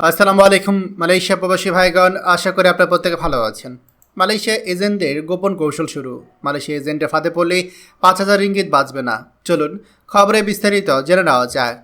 আসসালামু আলাইকুম, মালয়েশিয়া প্রবাসী ভাইগণ, আশা করি আপনার প্রত্যেকে ভালো আছেন। মালয়েশিয়া এজেন্টদের গোপন কৌশল শুরু। মালয়েশিয়া এজেন্টের ফাঁদে পড়লে পাঁচ হাজার রিঙ্গিত বাঁচবে না। চলুন খবরে বিস্তারিত জেনে নেওয়া যায়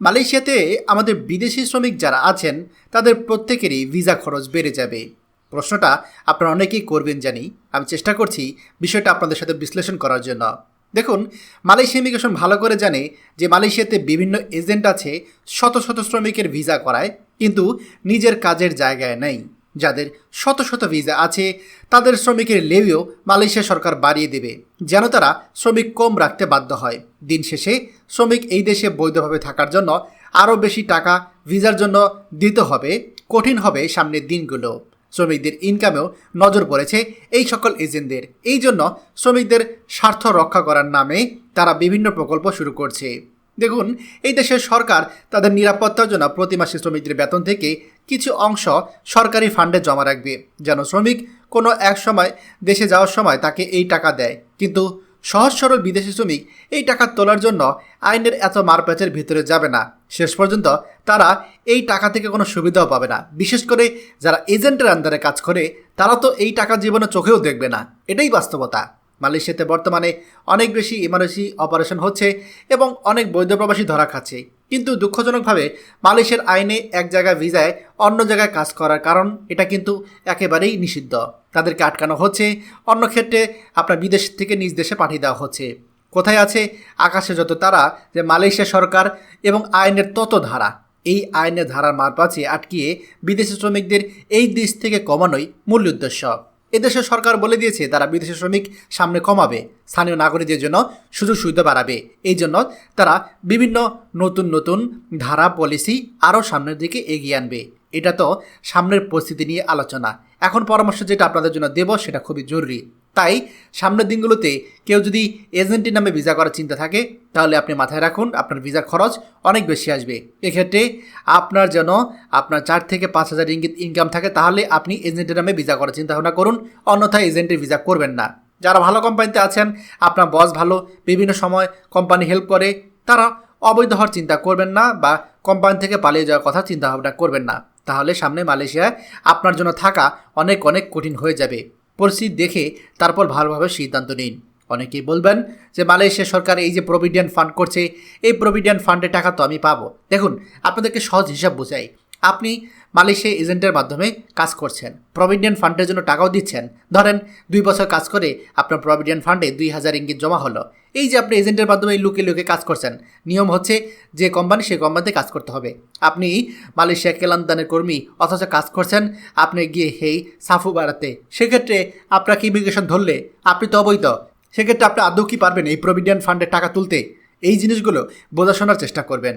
মালয়েশিয়াতে আমাদের বিদেশি শ্রমিক যারা আছেন, তাদের প্রত্যেকেরই ভিসা খরচ বেড়ে যাবে। প্রশ্নটা আপনারা অনেকেই করবেন জানি। আমি চেষ্টা করছি বিষয়টা আপনাদের সাথে বিশ্লেষণ করার জন্য। দেখুন, মালয়েশিয়া ইমিগ্রেশন ভালো করে জানে যে মালয়েশিয়াতে বিভিন্ন এজেন্ট আছে, শত শত শ্রমিকের ভিসা করায়। কিন্তু নিজের কাজের জায়গায় নেই। যাদের শত শত ভিসা আছে, তাদের শ্রমিকের লেভিও মালয়েশিয়া সরকার বাড়িয়ে দেবে, যেন তারা শ্রমিক কম রাখতে বাধ্য হয়। দিন শেষে শ্রমিক এই দেশে বৈধভাবে থাকার জন্য আরও বেশি টাকা ভিসার জন্য দিতে হবে, কঠিন হবে সামনের দিনগুলো। শ্রমিকদের ইনকামেও নজর পড়েছে এই সকল এজেন্টদের। এই জন্য শ্রমিকদের স্বার্থ রক্ষা করার নামে তারা বিভিন্ন প্রকল্প শুরু করছে। দেখুন, এই দেশের সরকার তাদের নিরাপত্তার জন্য প্রতি মাসে শ্রমিকদের বেতন থেকে কিছু অংশ সরকারি ফান্ডে জমা রাখবে, যেন শ্রমিক কোনো এক সময় দেশে যাওয়ার সময় তাকে এই টাকা দেয়। কিন্তু সহজ সরল বিদেশি শ্রমিক এই টাকা তোলার জন্য আইনের এত মারপ্যাচের ভিতরে যাবে না। শেষ পর্যন্ত তারা এই টাকা থেকে কোনো সুবিধাও পাবে না। বিশেষ করে যারা এজেন্টের আন্ডারে কাজ করে, তারা তো এই টাকা জীবনে চোখেও দেখবে না। এটাই বাস্তবতা। মালয়েশিয়াতে বর্তমানে অনেক বেশি ইমার্জেন্সি অপারেশন হচ্ছে এবং অনেক বৈধ প্রবাসী ধরা খাচ্ছে। কিন্তু দুঃখজনকভাবে মালয়েশিয়ার আইনে এক জায়গায় ভিসায় অন্য জায়গায় কাজ করার কারণ এটা কিন্তু একেবারেই নিষিদ্ধ। তাদেরকে আটকানো হচ্ছে, অন্য ক্ষেত্রে আপনার বিদেশ থেকে নিজ দেশে পাঠিয়ে দেওয়া হচ্ছে। কোথায় আছে? আকাশে যত তারা, যে মালয়েশিয়া সরকার এবং আইনের তত ধারা। এই আইনের ধারার মারপাচে আটকিয়ে বিদেশি শ্রমিকদের এই দেশ থেকে কমানোই মূল উদ্দেশ্য। এদেশের সরকার বলে দিয়েছে, তারা বিদেশি শ্রমিক সামনে কমাবে, স্থানীয় নাগরিকদের জন্য সুযোগ সুবিধা বাড়াবে। এই জন্য তারা বিভিন্ন নতুন নতুন ধারা, পলিসি আরও সামনের দিকে এগিয়ে আনবে। এটা তো সামনের পরিস্থিতি নিয়ে আলোচনা। এখন পরামর্শ যেটা আপনাদের জন্য দেব, সেটা খুবই জরুরি। তাই সামনের দিনগুলোতে কেউ যদি এজেন্টের নামে ভিসা করার চিন্তা থাকে, তাহলে আপনি মাথায় রাখুন, আপনার ভিসা খরচ অনেক বেশি আসবে। এক্ষেত্রে আপনার যেন আপনার চার থেকে পাঁচ হাজার ইঙ্গিত ইনকাম থাকে, তাহলে আপনি এজেন্টের নামে ভিসা করার চিন্তা ভাবনা করুন, অন্যথায় এজেন্টের ভিসা করবেন না। যারা ভালো কোম্পানিতে আছেন, আপনার বস ভালো, বিভিন্ন সময় কোম্পানি হেল্প করে, তারা অবৈধ হওয়ার চিন্তা করবেন না বা কোম্পানি থেকে পালিয়ে যাওয়ার কথা চিন্তা ভাবনা করবেন না। তাহলে সামনে মালয়েশিয়ায় আপনার জন্য থাকা অনেক অনেক কঠিন হয়ে যাবে। পরিস্থিতি দেখে তারপর ভালোভাবে সিদ্ধান্ত নিন। অনেকেই বলবেন যে, মালয়েশিয়া সরকার এই যে প্রভিডেন্ট ফান্ড করছে, এই প্রভিডেন্ট ফান্ডের টাকা তো আমি পাবো। দেখুন, আপনাদেরকে সহজ হিসাব বোঝাই। আপনি মালয়েশিয়া এজেন্টের মাধ্যমে কাজ করছেন। প্রভিডেন্ট ফান্ডের জন্য টাকাও দিচ্ছেন। ধরেন, দুই বছর কাজ করে আপনার প্রভিডেন্ট ফান্ডে দুই হাজার ইঙ্গিত জমা হলো। এই যে আপনি এজেন্টের মাধ্যমে লুকে লুকে কাজ করছেন, নিয়ম হচ্ছে যে কোম্পানি সেই কোম্পানিতে কাজ করতে হবে। আপনি মালয়েশিয়া কেলান্তানের কর্মী অথচ কাজ করছেন, আপনি গিয়ে, হেই, সাফু বাড়াতে। সেক্ষেত্রে আপনাকে ইমিগ্রেশন ধরলে আপনি তো অবৈধ। সেক্ষেত্রে আপনি আদৌ কি পারবেন এই প্রভিডেন্ট ফান্ডের টাকা তুলতে? এই জিনিসগুলো বোঝাশোনার চেষ্টা করবেন।